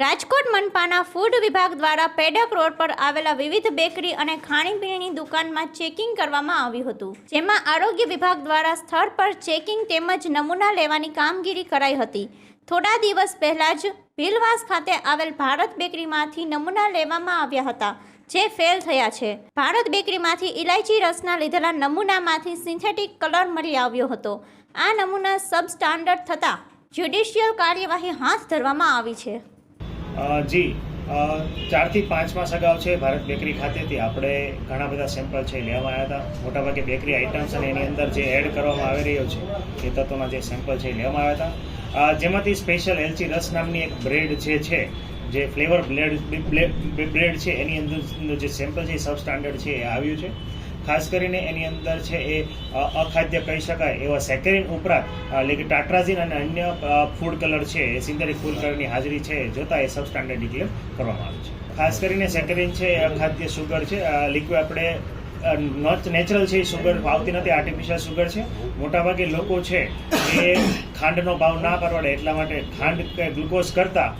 Rajkot મનપાના food વિભાગ દ્વારા Pedak road પર આવેલા વિવિધ બેકરી અને ખાણીપીણીની દુકાનમાં ચેકિંગ કરવામાં આવ્યું હતું. જેમાં આરોગ્ય વિભાગ દ્વારા સ્થળ પર ચેકિંગ તેમજ નમૂના લેવાની કામગીરી કરાઈ હતી. થોડા દિવસ પહેલા જ ભીલવાસ ખાતે આવેલ ભારત બેકરીમાંથી નમૂના લેવામાં આવ્યા હતા, જે ફેલ થયા છે. ભારત બેકરીમાંથી ઇલાયચી રસના લીધેલા નમૂનામાંથી સિન્થેટિક કલર મળી આવ્યો હતો. આ નમૂના સબસ્ટાન્ડર્ડ થતાં જ્યુડિશિયલ કાર્યવાહી હાથ ધરવામાં આવી છે. જી. ચારથી પાંચ માસ અગાઉ છે ભારત બેકરી ખાતેથી આપણે ઘણા બધા સેમ્પલ છે લેવામાં આવ્યા હતા. મોટાભાગે બેકરી આઇટમ્સ અને એની અંદર જે એડ કરવામાં આવી રહ્યો છે, એ તત્વોના જે સેમ્પલ છે એ લેવામાં આવ્યા હતા. જેમાંથી સ્પેશિયલ એલચી રસ નામની એક બ્રેડ જે છે, જે ફ્લેવર બ્લેડ બ્રેડ છે, એની અંદર જે સેમ્પલ છે સબ સ્ટાન્ડર્ડ છે એ આવ્યું છે. ખાસ કરીને એની અંદર છે એ અખાદ્ય કહી શકાય, એવા સેકેરિન ઉપરાંત એટલે કે ટાટ્રાઝિન અને અન્ય ફૂડ કલર છે, એ સિન્થેટિક ફૂડ કલરની હાજરી છે જોતા એ સબસ્ટાન્ડર્ડ ડિક્લેર કરવામાં આવે છે. ખાસ કરીને સેકેરિન છે એ અખાદ્ય સુગર છે લિક્વિડ આપણે નોટ નેચરલ છે એ સુગર આવતી નથી આર્ટિફિશિયલ સુગર છે. મોટાભાગે લોકો છે એ ખાંડનો ભાવ ના પરવડે, એટલા માટે ખાંડ કે ગ્લુકોઝ કરતાં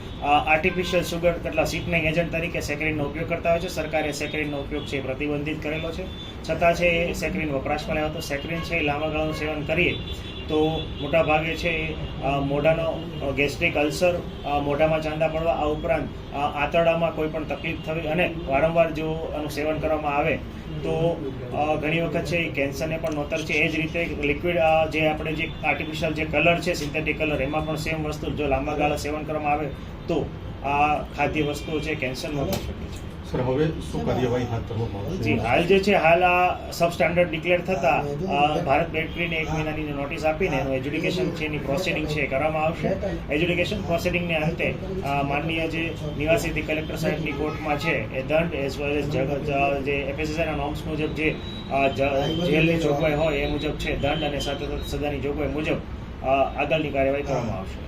આર્ટિફિશિયલ સુગર કેટલા સીટનિંગ એજન્ટ તરીકે સેકરીનનો ઉપયોગ કરતા હોય છે. સરકારે સેકરીનનો ઉપયોગ છે પ્રતિબંધિત કરેલો છે. છતાં છે એ સેકરીન વપરાશમાં લેવાતું સેક્રિન છે, એ લાંબા ગાળાનું સેવન કરીએ, તો મોટા ભાગે છે મોઢાનો ગેસ્ટ્રિક અલ્સર મોઢામાં ચાંદા પડવા, આ ઉપરાંત આંતરડામાં કોઈ પણ તકલીફ થવી અને વારંવાર જો આનું સેવન કરવામાં આવે, તો ઘણી વખત છે એ કેન્સરને પણ નોતર છે. એ જ રીતે લિક્વિડ જે આપણે જે આર્ટિફિશિયલ જે કલર છે, સિન્થેટિક કલર, એમાં પણ સેમ વસ્તુ જો લાંબા ગાળા સેવન કરવામાં આવે, તો આ ખાદ્ય વસ્તુઓ છે કેન્સર નોતર શકે છે. સર હવે શું કાર્યવાહી હાથ ધરવામાં આવશે જી હાલ જે છે હાલ આ સબ સ્ટાન્ડર્ડ ડિક્લેર થતા ભારત બેટરીને એક મહિનાની નોટિસ આપીને એનું એજ્યુકેશન છે એની પ્રોસિડિંગ છે કરવામાં આવશે. એજ્યુકેશન પ્રોસિડિંગને અંતે માનનીય જે નિવાસી કલેક્ટર સાહેબની કોર્ટમાં છે એ દંડ એઝ વેલ એઝ જે એફએસએસઆઈના નોર્મ્સ મુજબ જે જેલની જોગવાઈ હોય એ મુજબ છે દંડ અને સાથે સાથે સજાની જોગવાઈ મુજબ આગળની કાર્યવાહી કરવામાં આવશે.